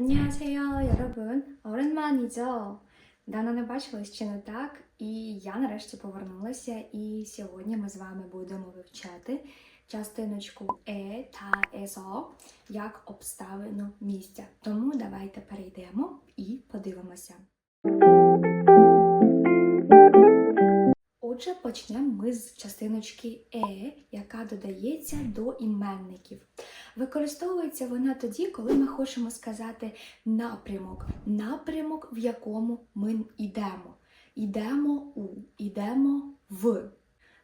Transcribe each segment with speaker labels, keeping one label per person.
Speaker 1: 안녕하세요, 여러분. 오랜만이죠? Давно не бачились чи не так? І я нарешті повернулася, і сьогодні ми з вами будемо вивчати частиночку е та езо як обставину місця. Тому давайте перейдемо і подивимося. Отже, почнемо ми з частиночки е, яка додається до іменників. Використовується вона тоді, коли ми хочемо сказати напрямок, напрямок, в якому ми йдемо. Йдемо у, йдемо в.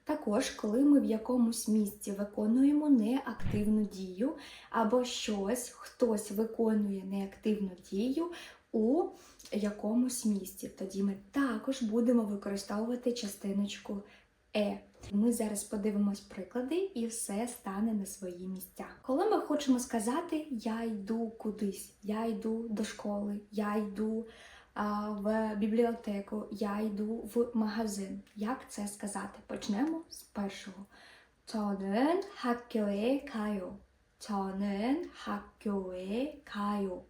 Speaker 1: Також, коли ми в якомусь місці виконуємо неактивну дію, або щось, хтось виконує неактивну дію у якомусь місці, тоді ми також будемо використовувати частиночку е. Ми зараз подивимось приклади і все стане на свої місця. Коли ми хочемо сказати я йду кудись, я йду до школи, я йду а, в бібліотеку, я йду в магазин. Як це сказати? Почнемо з першого. 저는 학교에 가요. 저는 학교에 가요.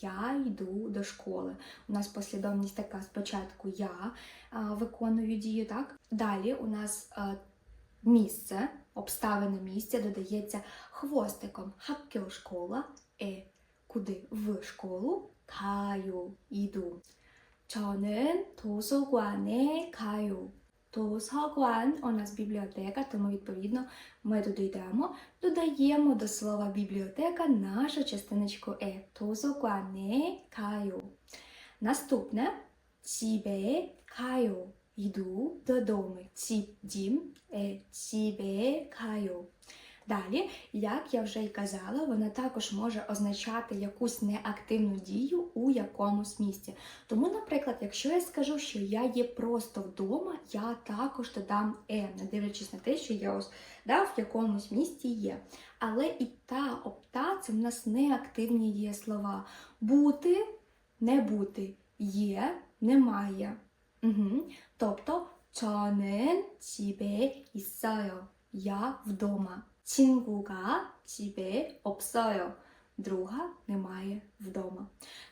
Speaker 1: Я йду до школи. У нас послідовність така спочатку я а, виконую дію, так? Далі у нас а, місце, обставина місця додається хвостиком. 학교 школа, е, куди в школу, 가요, йду. 저는 도서관에 가요. to Haguan у нас бібліотека, тому, відповідно, ми туди йдемо, додаємо до слова бібліотека нашу частиночку Е. Тозокуане каю. Наступне цібе каю. Йду додому. Ці дім е цібе каю. Далі, як я вже й казала, вона також може означати якусь неактивну дію у якомусь місці. Тому, наприклад, якщо я скажу, що я є просто вдома, я також додам е, не дивлячись на те, що я ось да, в якомусь місці є. Але і та опта це в нас неактивні дієслова. Бути, не бути, є, немає. Угу. Тобто 저는 집에 있어요. Я вдома. 친구가 집에 없어요. Друга немає вдома.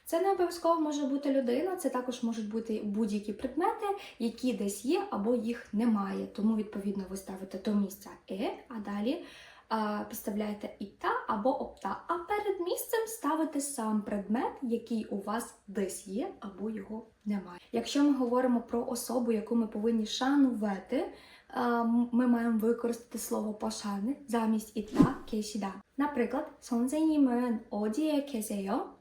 Speaker 1: Це не обов'язково може бути людина, це також можуть бути будь-які предмети, які десь є або їх немає. Тому, відповідно, ви ставите до місця е, а далі а, підставляєте і та або опта. А перед місцем ставите сам предмет, який у вас десь є, або його немає. Якщо ми говоримо про особу, яку ми повинні шанувати, а, ми маємо використати слово пошани замість ітла 계시다. Наприклад, 선생님은 어디에 계세요?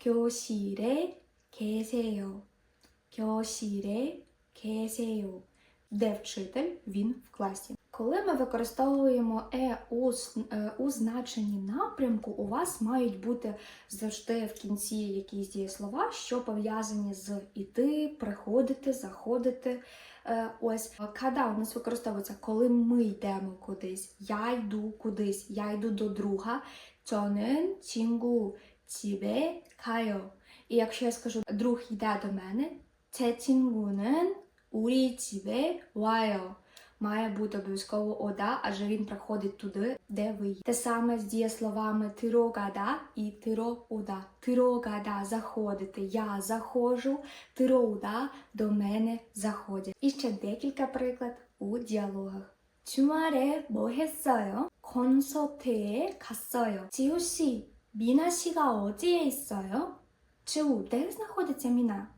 Speaker 1: 교실에 계세요. 교실에 계세요. Де вчитель? Він в класі. Коли ми використовуємо е у, с- е, у значенні напрямку, у вас мають бути завжди в кінці якісь дієслова, що пов'язані з іти, приходити, заходити. Е, Ось када у нас використовується, коли ми йдемо кудись. Я йду кудись, я йду до друга. 저는 친구 집에 가요. І якщо я скажу друг йде до мене, 제 친구는 우리 집에 와요. Має бути обов'язково ода, адже він приходить туди, де ви є. Те саме з дієсловами тирогада і тироуда. Тирогада заходити. Я заходжу, тироуда до мене заходять. І ще декілька приклад у діалогах. 주말에 뭐 했어요? 콘서트에 갔어요. 지우 씨, 미나 씨가 어디에 있어요? 지우, де знаходиться Міна?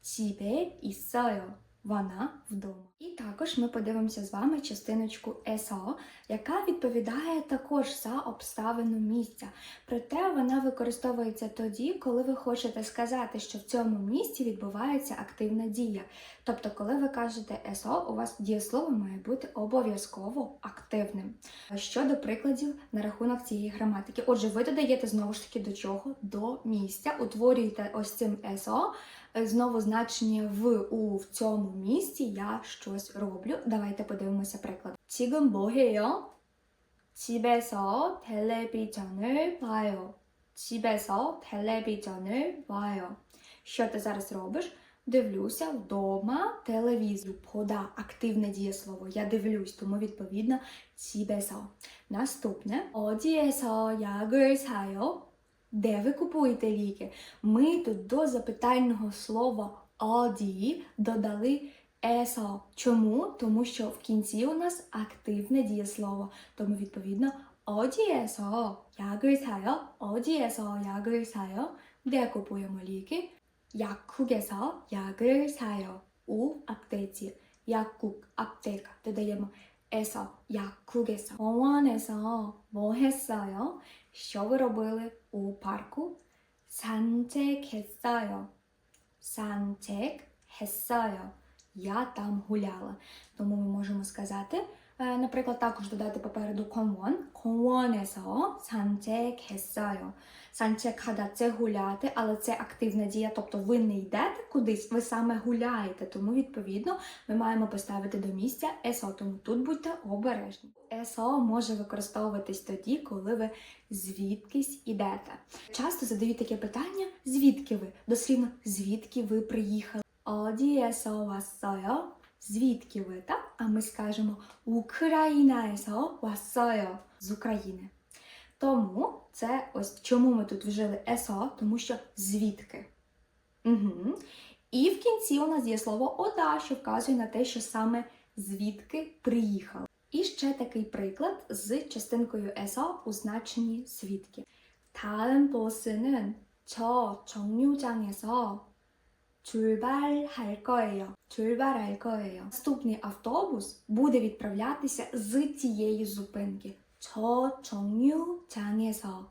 Speaker 1: 집에 있어요. Вона вдома. І також ми подивимося з вами частиночку СО, яка відповідає також за обставину місця. Проте вона використовується тоді, коли ви хочете сказати, що в цьому місці відбувається активна дія. Тобто, коли ви кажете СО, у вас дієслово має бути обов'язково активним. Щодо прикладів на рахунок цієї граматики. Отже, ви додаєте знову ж таки до чого? До місця, утворюєте ось цим СО знову значення в у в цьому місці я щось роблю. Давайте подивимося приклад. 지금 뭐 해요? 집에서 텔레비전을 봐요. 집에서 텔레비전을 봐요. Що ти зараз робиш? Дивлюся вдома телевізор. Пода активне дієслово. Я дивлюсь, тому відповідно 집에서. Наступне. 어디에서 약을 사요? Де ви купуєте ліки? Ми тут до запитального слова оді додали есо. Чому? Тому що в кінці у нас активне дієслово. Тому відповідно 어디에서 약을 사요? 어디에서 약을 사요? де купуємо ліки? 약국에서 약을 사요. У аптеці. 약국, аптека. додаємо 에서, 약국에서. 병원에서 뭐 했어요? що ви робили у парку? 산책했어요. 산책했어요. Я там гуляла. Тому ми можемо сказати, е, наприклад, також додати попереду 공원. 공원에서 산책했어요. Санчекхада це гуляти, але це активна дія, тобто ви не йдете кудись, ви саме гуляєте. Тому, відповідно, ми маємо поставити до місця ЕСО, тому тут будьте обережні. ЕСО може використовуватись тоді, коли ви звідкись ідете. Часто задають таке питання: звідки ви? Дослівно, звідки ви приїхали? 어디에서 왔어요? звідки ви, так? а ми скажемо Україна에서 왔어요 з України. Тому це ось чому ми тут вжили СО, тому що звідки. Угу. І в кінці у нас є слово ода, що вказує на те, що саме звідки приїхали. І ще такий приклад з частинкою СО у значенні свідки. 다음 버스는 저 정류장에서 출발할 거예요. 출발할 거예요. Наступний автобус буде відправлятися з цієї зупинки. 저 정류장에서.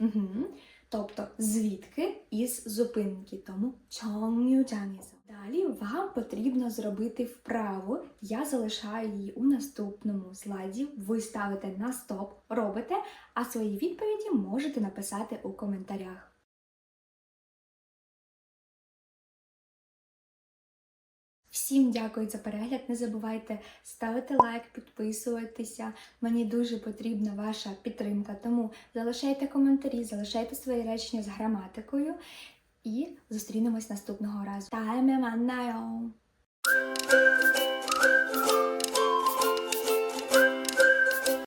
Speaker 1: Угу. Тобто звідки із зупинки, тому 정류장에서. Далі вам потрібно зробити вправу. Я залишаю її у наступному слайді. Ви ставите на стоп, робите, а свої відповіді можете написати у коментарях. Всім дякую за перегляд. Не забувайте ставити лайк, підписуватися. Мені дуже потрібна ваша підтримка. Тому залишайте коментарі, залишайте свої речення з граматикою і зустрінемось наступного разу. Тайме маннайо!